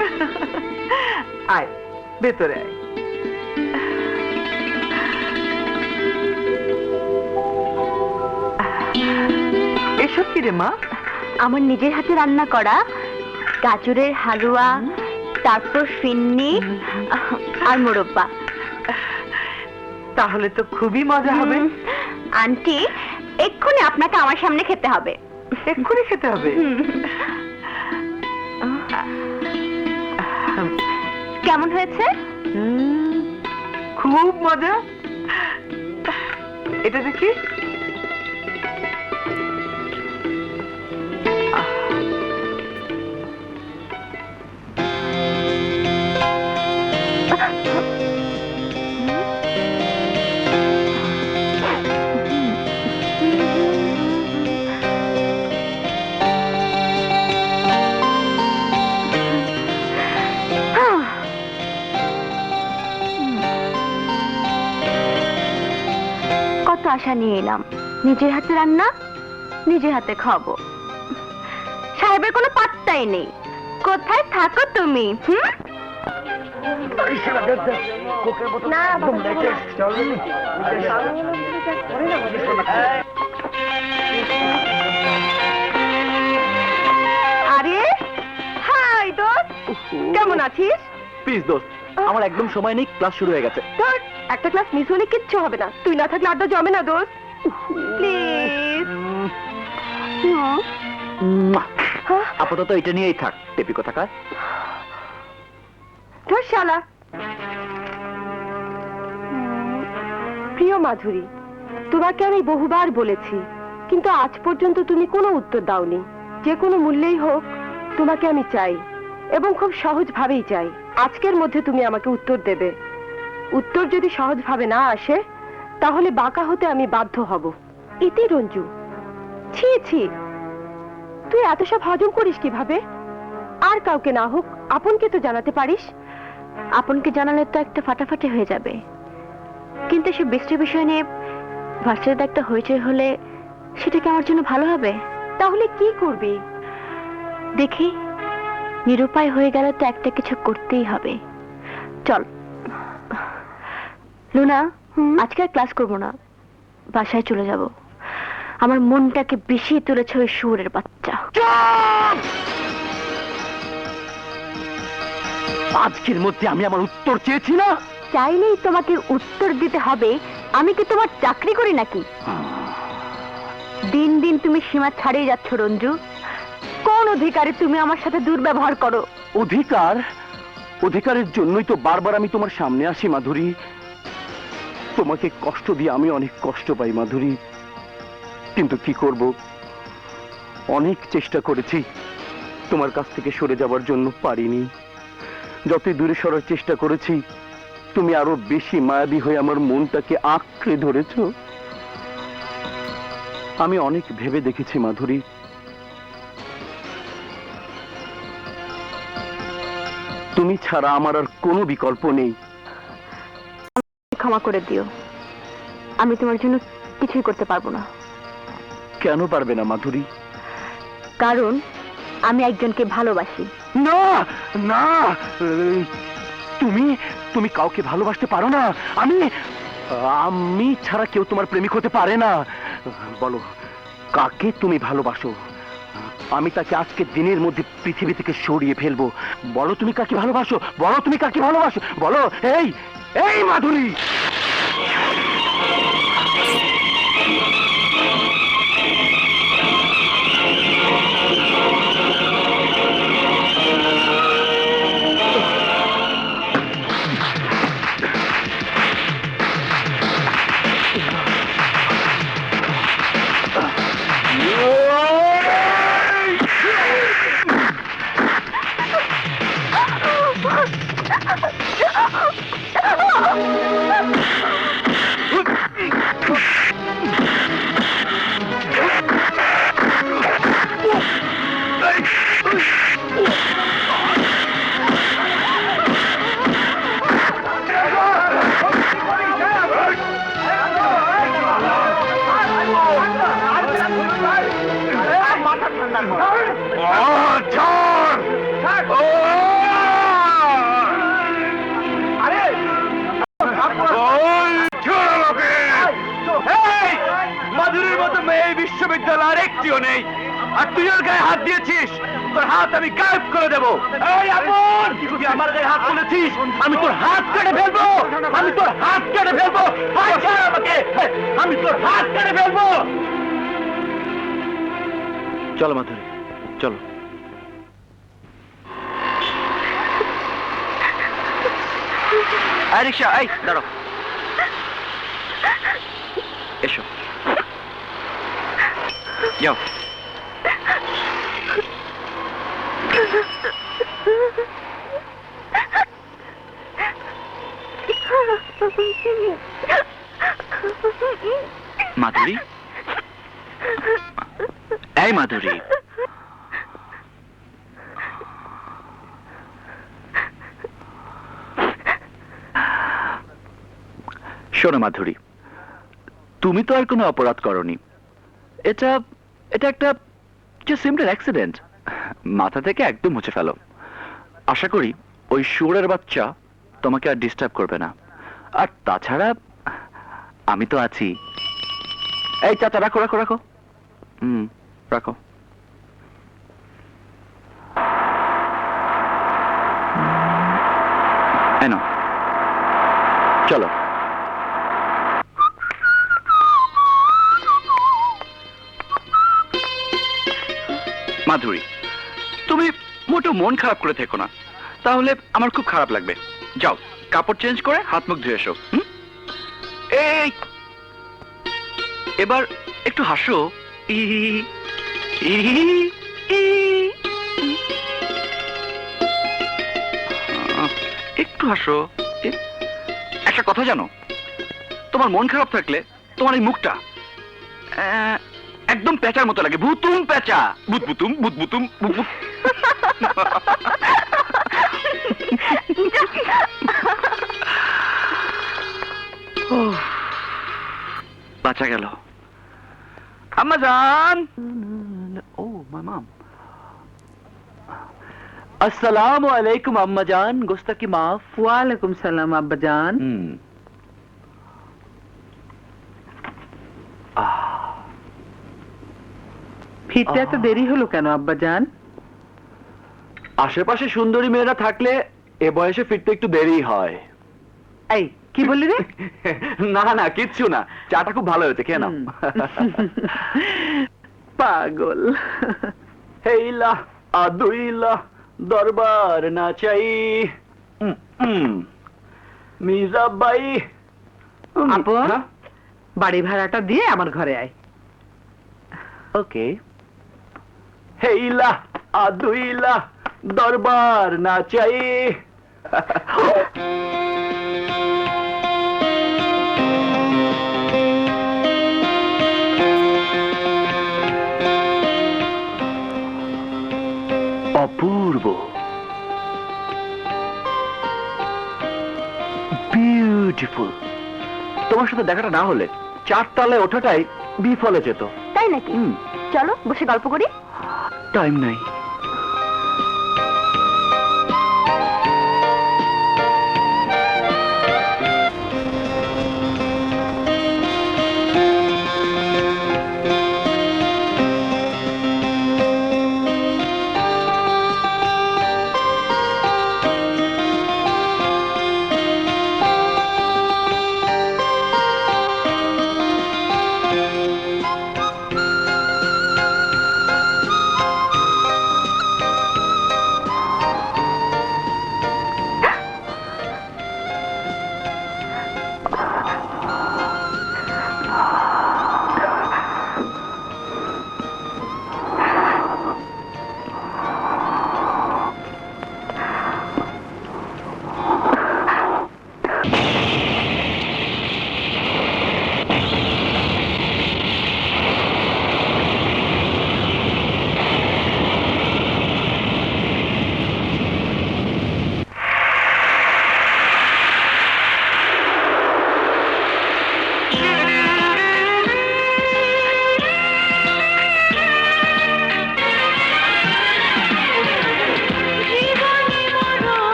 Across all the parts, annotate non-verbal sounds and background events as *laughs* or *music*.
*laughs* আয় ভেতরে আয়। এসব কি রে মা? আমার নিজের হাতে রান্না করা গাজরের হালুয়া তারপর ফিন্নি আর মোরব্বা। তাহলে তো খুবই মজা হবে। আন্টি এক্ষুনি আপনাকে আমার সামনে খেতে হবে। এক্ষুনি খেতে হবে? কেমন হয়েছে? খুব মজা। এটা দেখি। আশা নিয়ে এলাম। নিজের হাতে রান্না নিজের হাতে খাব। সাহেবের কোনো পাত্তাই নেই। কোথায় থাকো তুমি হুম? না আরে হাই দোস্ত কেমন আছিস? প্লিজ দোস্ত আমার একদম সময় নেই ক্লাস শুরু হয়ে গেছে। একটা ক্লাস মিস হলে কিচ্ছু হবে না। তুই না থাকলে আড্ডা জমে না প্লিজ আপাতত এটা নিয়েই থাক। টেপি কোথাকার? ধর শালা। প্রিয় মাধুরী তোমাকে আমি বহুবার বলেছি কিন্তু আজ পর্যন্ত তুমি কোনো উত্তর দাওনি। যে কোনো মূল্যেই হোক তোমাকে আমি চাই এবং খুব সহজভাবেই চাই। আজকের মধ্যে তুমি আমাকে উত্তর দেবে। উত্তর যদি সহজভাবে না আসে, তাহলে বাঁকা হতে আমি বাধ্য হব। ইতি রঞ্জু। ছি ছি। তুই এত সব হজম করিস কীভাবে? আর কাউকে না হোক, আপনকে তো জানাতে পারিস। আপনকে জানালে তো একটা ফাটাফাটি হয়ে যাবে। কিন্তু সে বৃষ্টির বিষয় নিয়ে ভার্সিটিতে একটা হইচই হলে সেটা কি আমার জন্য ভালো হবে? তাহলে কি করবি? দেখি, নিরুপায় হয়ে গেলে তো একটা কিছু করতেই হবে। চল। লুনা আজকে আর ক্লাস করব না। বাসায় চলে যাব। আমার মনটাকে বিষিয়ে তুলেছে ওই শুয়োরের বাচ্চা। আজকের মধ্যে আমি আমার উত্তর চেয়েছি না? চাইলেই তোমাকে উত্তর দিতে হবে। আমি কি তোমার চাকরি করি নাকি? দিন দিন তুমি সীমা ছাড়িয়ে যাচ্ছ রঞ্জু। কোন অধিকারে তুমি আমার সাথে দুর্ব্যবহার করো? অধিকার? অধিকারের জন্যই তো বারবার আমি তোমার সামনে আসি মাধুরী। তোমাকে কষ্ট দিয়ে আমি অনেক কষ্ট পাই, মাধুরী। কিন্তু কি করব? অনেক চেষ্টা করেছি। তোমার কাছ থেকে সরে যাবার জন্য পারিনি। যতই দূরে সরার চেষ্টা করেছি, তুমি আরও বেশি মায়াবী হয়ে আমার মনটাকে আঁকড়ে ধরেছ। আমি অনেক ভেবে দেখেছি, মাধুরী। তুমি ছাড়া আমার আর কোনো বিকল্প নেই। ক্ষমা করে দিও। আমি তোমার জন্য কিছুই করতে পারব না। কেন পারবে না মাধুরী? কারণ আমি একজনকে ভালোবাসি। না না তুমি তুমি কাউকে ভালোবাসতে পারো না। আমি আমি ছাড়া কেউ তোমার প্রেমিক হতে পারে না। বলো কাকে তুমি ভালোবাসো? আমি তাকে আজকে দিনের মধ্যে পৃথিবী থেকে সরিয়ে ফেলব। বলো তুমি কাকে ভালোবাসো? বলো তুমি কাকে ভালোবাসো? বলো, এই এই মাধুরী! শালা নেই আর তুই ওর গায়ে হাত দিয়েছিস। তোর হাত আমি গায়েব করে দেবো। তুই আমার গায়ে হাত তুলেছিস? আমি তোর হাত কেটে ফেলব! আমি তোর হাত কেটে ফেলব! আমাকে! আমি তোর হাত কেটে ফেলব! চলো মাধুরী। চলো। রিক্সা এই দাঁড়াও। যাও এই মাধুরী শোনো মাধুরী। তুমি তো আর কোনো অপরাধ করনি। এটা এটা একটা যে সিম্পল অ্যাক্সিডেন্ট মাথা থেকে একদম মুছে ফেলো। আশা করি ওই শুয়োরের বাচ্চা তোমাকে আর ডিস্টার্ব করবে না। আর তাছাড়া আমি তো আছি। এই চাচা, রাখো রাখো রাখো। হুম, রাখো। এনো, চলো। মাধুরী, তুমি মোটো মন খারাপ করে থেকো না। তাহলে আমার খুব খারাপ লাগবে। যাও, কাপড় চেঞ্জ করে হাত মুখ ধুয়ে এসো এই! এবার একটু হাসো। একটু হাসো। একটা কথা জানো? তোমার মন খারাপ থাকলে তোমার এই মুখটা একদম পেঁচার মতো লাগে ভুতুম ভূত ভূত। উফ, বাঁচা গেল। আম্মা জান। ও মাই মাম। আসসালামু আলাইকুম আম্মা জান। গোস্তাকি মাফ? ওয়ালাইকুম সালাম আব্বা জান। হুম। ফিরতে এত দেরি হলো কেন আব্বা জান? আশেপাশে সুন্দরী মেয়েরা থাকলে এ বয়সে ফিরতে একটু দেরি হয়। এই কি বললি রে? *laughs* না না কিচ্ছু না। চাটা খুব ভালো হয়েছে খেয়ে নাও। *laughs* পাগল। হেইলা আদুইলা দরবার না চাই। মিরাবাই আপন? হ্যাঁ? বাড়ি ভাড়াটা দিয়ে আমার ঘরে আয়। ওকে। হেইলা আদুইলা দরবার না চাই। অপূর্ব। বিউটিফুল তোমার সাথে দেখাটা না হলে চারতলায় ওঠাটাই বিফলে যেত। তাই নাকি? চলো বসে গল্প করি। টাইম নাই।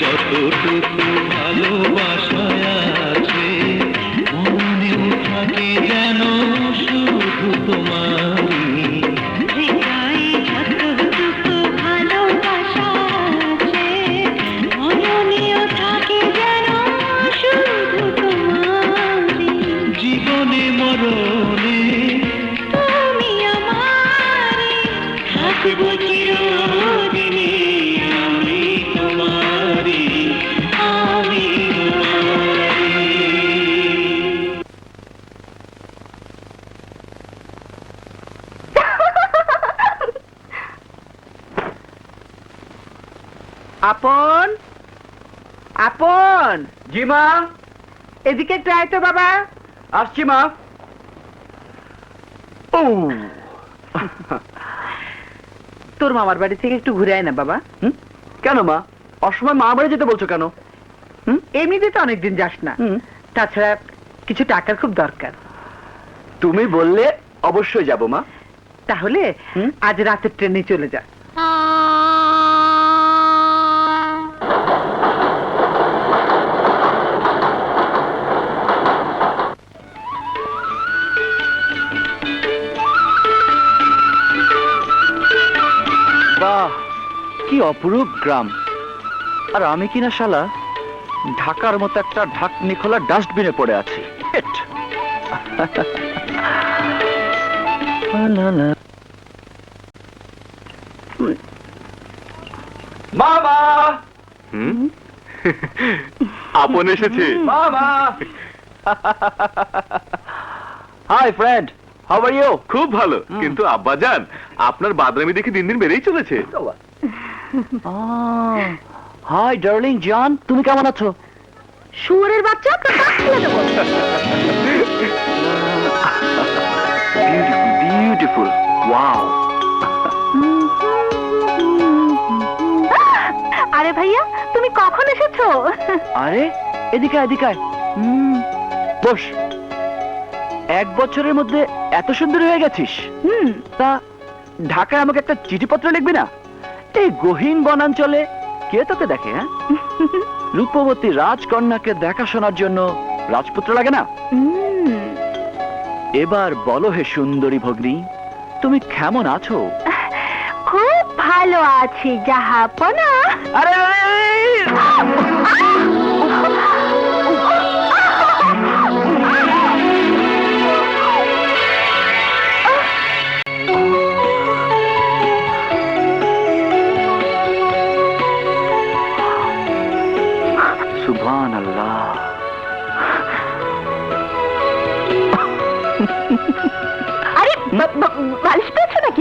যতটুকু ভালোবাসা মা। এদিকে একটু আয় তো বাবা। আসছি মা। ও। তোর মামার বাড়ি থেকে একটু ঘুরে আয় না বাবা। হুম? কেন মা? অসময় মা বাড়ি যেতে বলছো কেন? হুম? এমনিতে তো অনেকদিন যাস না। তাছাড়া কিছু টাকার খুব দরকার। তুমি বললে অবশ্যই যাব মা। তাহলে আজ রাতের ট্রেনে চলে যা। অপরূপ গ্রাম। আর আমি কিনা শালা ঢাকার মতো একটা ঢাকনি খোলা ডাস্টবিনে পড়ে আছি। মামা! *laughs* আপন এসেছে। মামা! Hi friend how are you খুব ভালো কিন্তু আব্বা আব্বাজান আপনার বাদরামি দেখে দিন দিন বেড়েই চলেছে। হাই ডার্লিং জান তুমি কেমন আছো? শুয়োরের বাচ্চা আপনার কাজ ফেলে দেবো? বিউটিফুল ওয়াও *laughs* আরে ভাইয়া তুমি কখন এসেছ? আরে এদিকে এদিকে বস। এক বছরের মধ্যে এত সুন্দর হয়ে গেছিস। হুম। তা ঢাকায় আমাকে একটা চিঠিপত্র লিখবি না? এই গহীন বনাঞ্চলে কে তোকে দেখে হ্যাঁ? *laughs* রূপবতী রাজকন্যাকে দেখাশোনার জন্য রাজপুত্র লাগে না? এবার বলো হে সুন্দরী ভগ্নী তুমি কেমন আছো? খুব ভালো আছি জাহাপনা আরে। *laughs*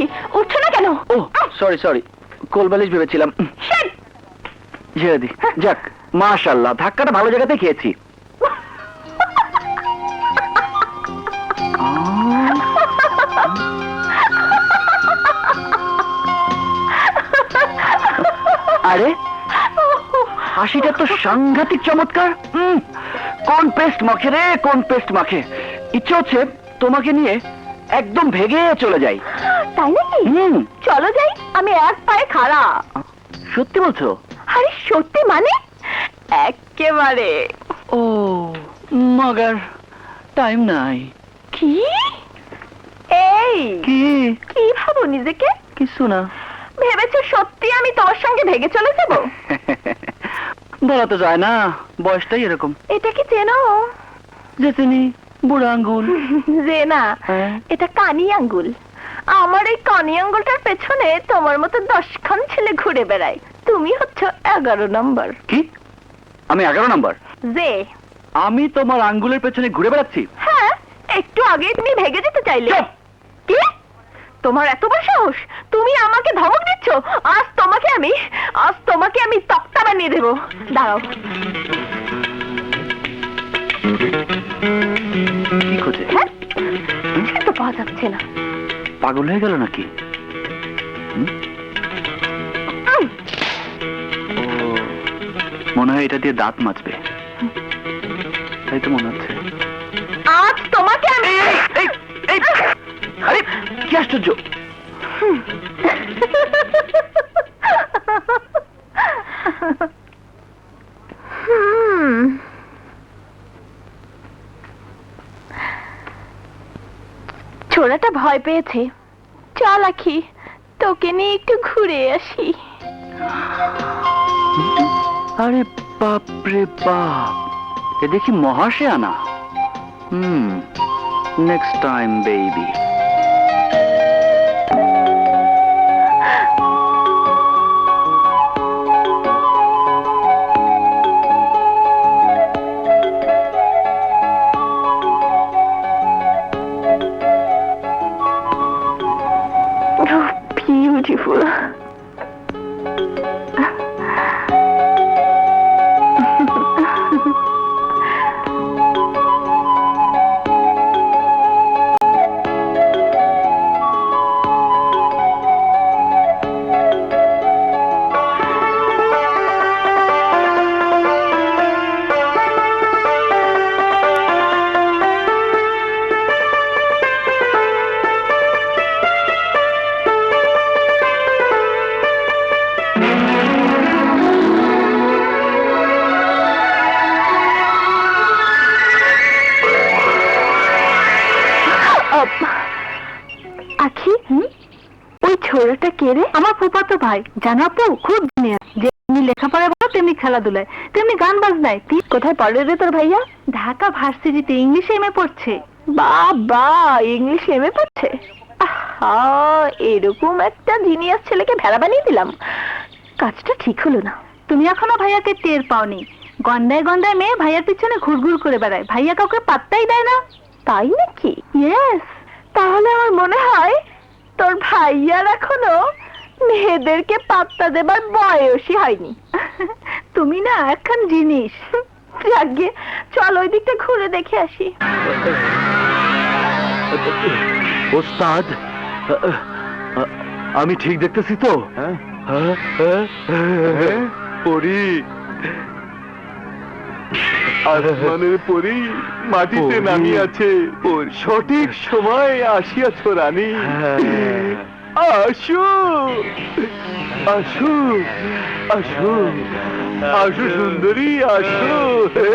পেয়েছ উঠছো না কেন? ও সরি সরি কোলবালিশ ভেবেছিলাম। Shit! ঝেড়ে দি। যাক মাশাল্লাহ ধাক্কাটা ভালো জায়গাতে খেয়েছি। আরে হাসিটা তো সাংঘাতিক চমৎকার। কোন পেস্ট মাখে রে কোন পেস্ট মাখে। ইচ্ছে হচ্ছে তোমাকে নিয়ে একদম ভেগে চলে যাই। নাকি হুম। চলো যাই আমি এক পায়ে খাড়া। সত্যি বলছো? আরে সত্যি মানে? একেবারে। ও মগার টাইম নাই। কি? এই। কি? কি ভাবো নিজেকে? কিছু না। ভেবেছো সত্যি আমি তোমার সঙ্গে ভেগে চলে যাব? *laughs* বলা তো যায় না বয়সটাই এরকম। এটা কি চেনো? যে তিনি বুড়া আঙ্গুল। *laughs* যে না হ্যাঁ। এটা কানি আঙ্গুল। আমার এই কানি আঙ্গুলটার পেছনে তোমার মতো দশখান ছেলে ঘুরে বেড়ায়। তুমি হচ্ছ এগারো নম্বর। কি? আমি এগারো নাম্বার? যে। আমি তোমার আঙ্গুলের পেছনে ঘুরে বেড়াচ্ছি? হ্যাঁ একটু আগে তুমি ভেগে যেতে চাইলে। কি? তোমার এত বড় সাহস? তুমি আমাকে ধমক দিচ্ছ? আজ তোমাকে আমি আজ তোমাকে আমি তক্তা বানিয়ে দেবো। দাঁড়াও। কি খোঁজে হ্যাঁ? তো পাওয়া যাচ্ছে না। পাগল হয়ে গেল নাকি? ও, মনে হয় এটা দিয়ে দাঁত মাজবে। তাই তো মনে হচ্ছে। আজ তোমাকে আমি আরে কি আশ্চর্য *laughs* হুম। ছোড়াটা ভয় পেয়েছে। চল আখি তোকে নিয়ে একটু ঘুরে আসি। আরে বাপ রে বাপ। এ দেখি মহাশে আনা হুম next time baby beautiful Akhi ভাই, জানো আপু? খুব যেমনি লেখাপড়া বলো তেমনি খেলাধুলায়। তেমনি গান বাজনায়। তুই কোথায় পড়ে রে তোর ভাইয়া? ঢাকা ভার্সিটিতে ইংলিশে এমএ পড়ছে। বাবা, ইংলিশ এমএ পড়ছে? আহা, এরকম একটা জিনিয়াস ছেলেকে ভেড়া বানিয়ে দিলাম। কাজটা ঠিক হলো না। তুমি এখনও ভাইয়াকে টের পাওনি। গন্ডায় গন্ডায় মেয়ে ভাইয়ার পিছনে ঘুরঘুর করে বেড়ায়। ভাইয়া কাউকে পাত্তাই দেয় না। তাই নাকি? ইয়েস তাহলে আমার মনে হয় তোর ভাইয়ার এখনও মেয়েদেরকে পাত্তা দেবার বয়সই হয়নি। তুমি না এখন জিনিস। যাকে চল ওই দিকটা ঘুরে দেখে আসি। ওস্তাদ আমি ঠিক দেখতেছি তো? হ্যাঁ? পরি। আসমানের পরি মাটিতে পরী। নামিয়ে আছে সঠিক সময় আসিয়াছ রানী। আসো আসো আসো আসো সুন্দরী আসো হে,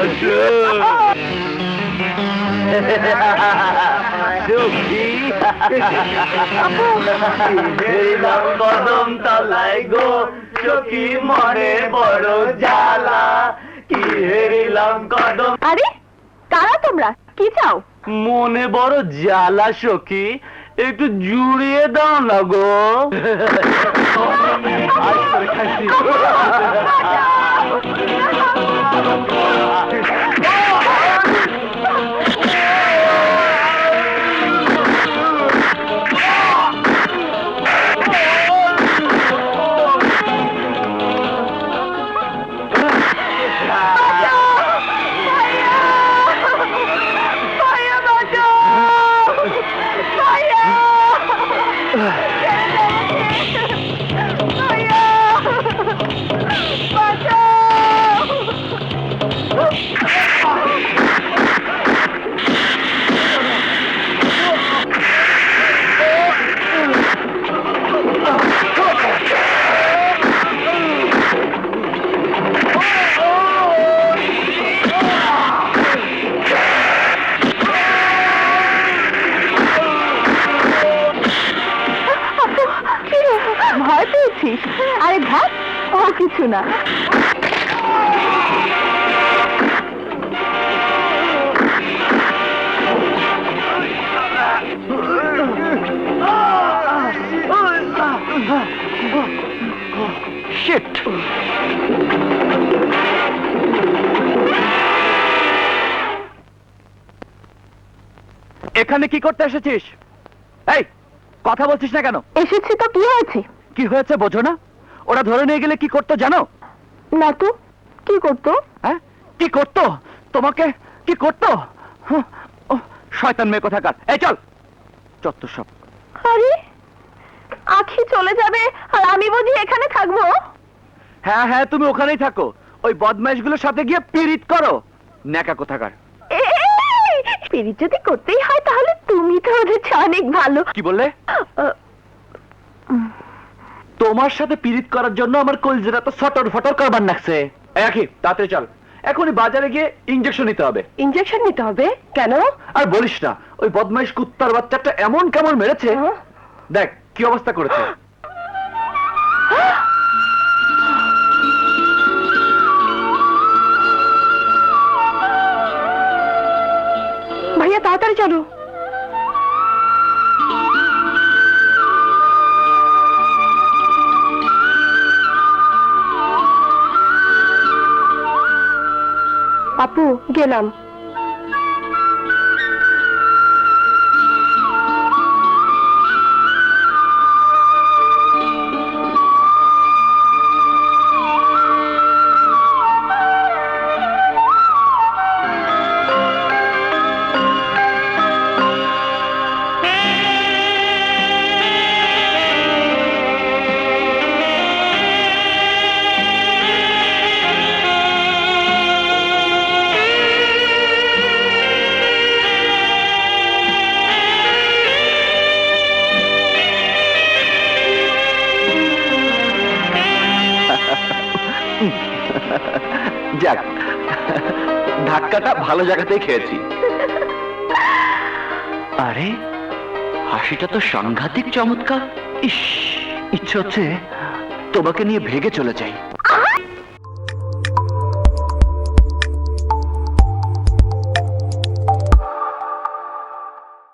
আসো কদম তলায় গো চকি মনে বড় জ্বালা। কি হেরিলাম কদম। আরে কারা তোমরা? কি চাও? মনে বড় জ্বালা সখী। একটু জুড়িয়ে দাও না গো *laughs* আজ করে খাইছি। *laughs* শিট এখানে কি করতে এসেছিস? এই কথা বলছিস না কেন? এসেছি তো কি হয়েছে? কি হয়েছে বোঝো না। ওরা ধরে নিয়ে গেলে কি করতো জানো? না তো কি করতো? হ্যাঁ? কি করতো? তোমাকে কি করতো? শয়তান মেয়ে কোথাকার? এই চল। চত্ব সব। আরে আখি চলে যাবে আর আমি বুঝি এখানে থাকব? হ্যাঁ হ্যাঁ তুমি ওখানেই থাকো। ওই বদমাইশগুলোর সাথে গিয়ে পিরিত করো। ন্যাকা কোথাকার? পিরিত যদি করতেই হয় তাহলে তুমি তো ওদের চেয়ে অনেক ভালো। কি বললে? তোমার সাথে পিরিত করার জন্য আমার কলজেরা তো ফটর ফটর করবার নাকছে। একই তাড়াতাড়ি চল। এখনই বাজারে গিয়ে ইঞ্জেকশন নিতে হবে। ইঞ্জেকশন নিতে হবে? কেন? আর বলিস না ওই বদমাইশ কুত্তার বাচ্চাটা এমন কেমন মেরেছে। হ্যাঁ? দেখ কি অবস্থা করেছে? ভাইয়া তাড়াতাড়ি চলো। আপু গেলাম। ভালো জায়গাতেই খেয়েছি। আরে, হাসিটা তো সাংঘাতিক চমৎকার। ইস, ইচ্ছে হচ্ছে তোমাকে নিয়ে ভেগে চলে যাই।